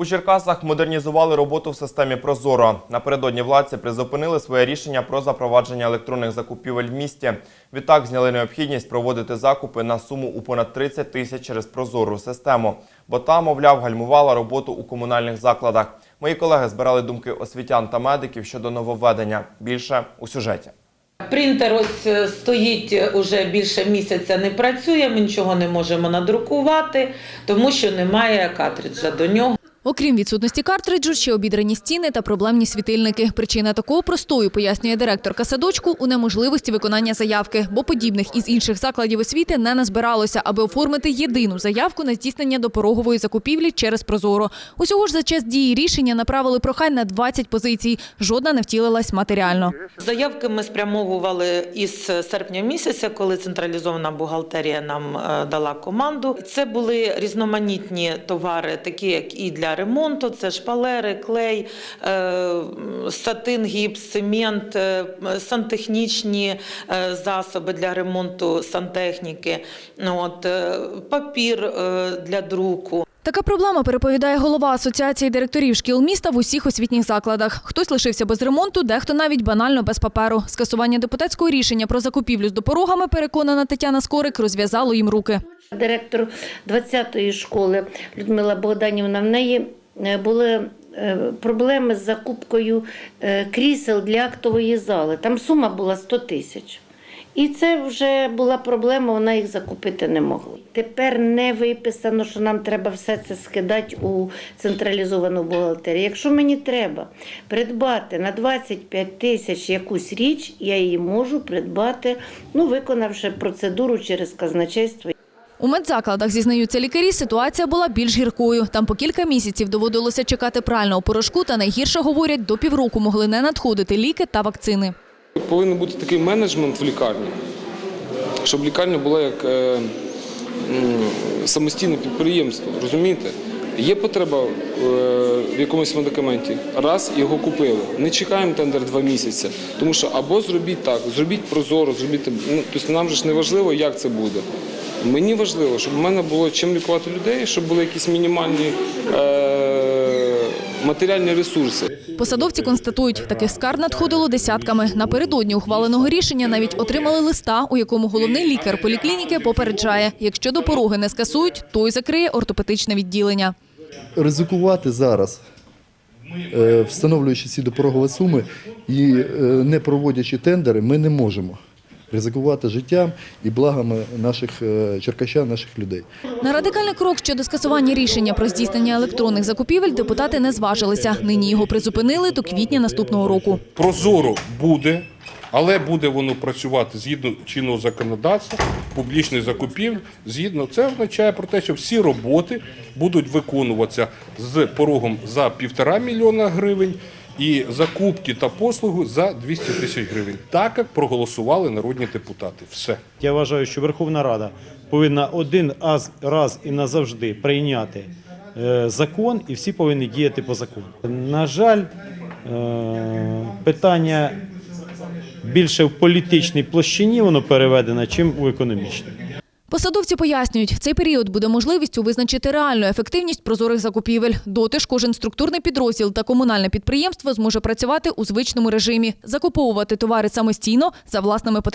У Черкасах модернізували роботу в системі Прозоро. Напередодні владці призупинили своє рішення про запровадження електронних закупівель в місті. Відтак зняли необхідність проводити закупи на суму у понад 30 тисяч через прозору систему, бо та, мовляв, гальмувала роботу у комунальних закладах. Мої колеги збирали думки освітян та медиків щодо нововведення. Більше у сюжеті. Принтер ось е, стоїть е, уже більше місяця, не працює, ми нічого не можемо надрукувати, тому що немає картриджа до нього. Окрім відсутності картриджу, ще обідрані стіни та проблемні світильники. Причина такого простою, пояснює директорка садочку, у неможливості виконання заявки, бо подібних із інших закладів освіти не назбиралося, аби оформити єдину заявку на здійснення допорогової закупівлі через Прозоро. Усього ж за час дії рішення направили прохань на 20 позицій. Жодна не втілилась матеріально. Заявки ми спрямовували із серпня місяця, коли централізована бухгалтерія нам е, дала команду. Це були різноманітні товари, такі як і для ремонту: це шпалери, клей, е, сатин, гіпс, цемент, е, сантехнічні е, засоби для ремонту сантехніки, от, папір для друку. Така проблема переповідає голова Асоціації директорів шкіл міста в усіх освітніх закладах. Хтось лишився без ремонту, дехто навіть банально без паперу. Скасування депутатського рішення про закупівлю з допорогами, переконана Тетяна Скорик, розв'язало їм руки. Директор 20-ї школи Людмила Богданівна, в неї е, були е, проблеми з закупкою е, крісел для актової зали. Там сума була 100 тисяч. І це вже була проблема, вона їх закупити не могла. Тепер не виписано, що нам треба все це скидати у централізовану бухгалтерію. Якщо мені треба придбати на 25 тисяч якусь річ, я її можу придбати, ну, виконавши процедуру через казначейство. У медзакладах, зізнаються лікарі, ситуація була більш гіркою. Там по кілька місяців доводилося чекати прального порошку, та найгірше, говорять, до півроку могли не надходити ліки та вакцини. Повинен бути такий менеджмент в лікарні, щоб лікарня була як е, самостійне підприємство. Розумієте? Є потреба е, в якомусь медикаменті. Раз його купили. Не чекаємо тендер два місяці. Тому що або зробіть так, зробіть прозоро, зробіть. Ну, тобто нам же ж не важливо, як це буде. Мені важливо, щоб в мене було чим лікувати людей, щоб були якісь мінімальні е, матеріальні ресурси. Посадовці констатують, таких скарг надходило десятками. Напередодні ухваленого рішення навіть отримали листа, у якому головний лікар поліклініки попереджає, якщо допороги не скасують, той закриє ортопедичне відділення. ризикувати зараз, е, встановлюючи ці допорогові суми і е, не проводячи тендери, ми не можемо ризикувати життям і благами наших е, черкащан, наших людей. На радикальний крок щодо скасування рішення про здійснення електронних закупівель депутати не зважилися. Нині його призупинили до квітня наступного року. Прозоро буде, але буде воно працювати згідно чинного законодавства, публічних закупівель. Згідно це означає про те, що всі роботи будуть виконуватися з порогом за півтора мільйона гривень. І закупки та послуги за 200 тисяч гривень, так як проголосували народні депутати. Все. Я вважаю, що Верховна Рада повинна один аз- раз і назавжди прийняти е, закон, і всі повинні діяти по закону. На жаль, е, питання більше в політичній площині воно переведено, чим у економічній. Посадовці пояснюють, цей період буде можливістю визначити реальну ефективність прозорих закупівель. Доти ж кожен структурний підрозділ та комунальне підприємство зможе працювати у звичному режимі, закуповувати товари самостійно за власними потребами.